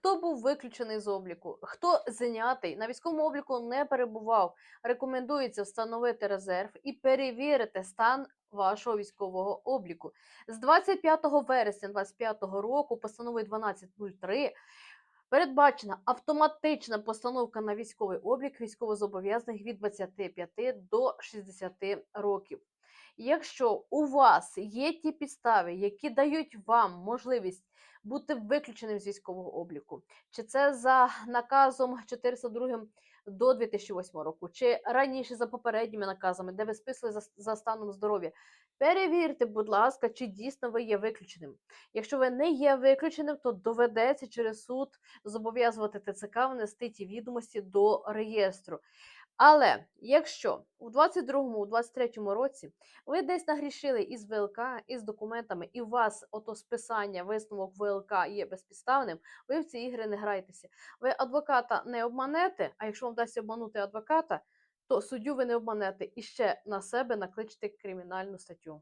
Хто був виключений з обліку, хто знятий на військовому обліку не перебував, рекомендується встановити резерв і перевірити стан вашого військового обліку. З 25 вересня 2025 року постановою 1203 передбачена автоматична постановка на військовий облік військовозобов'язаних від 25 до 60 років. Якщо у вас є ті підстави, які дають вам можливість бути виключеним з військового обліку, чи це за наказом 402 до 2008 року, чи раніше за попередніми наказами, де ви списали за, за станом здоров'я, перевірте, будь ласка, чи дійсно ви є виключеним. Якщо ви не є виключеним, то доведеться через суд зобов'язувати ТЦК внести ті відомості до реєстру. Але якщо у 22-му, у 23-му році ви десь нагрішили із ВЛК, із документами, і у вас ото списання, висновок ВЛК є безпідставним, ви в ці ігри не грайтеся. Ви адвоката не обманете, а якщо вдасться обманути адвоката, то суддю ви не обманете і ще на себе накличте кримінальну статтю.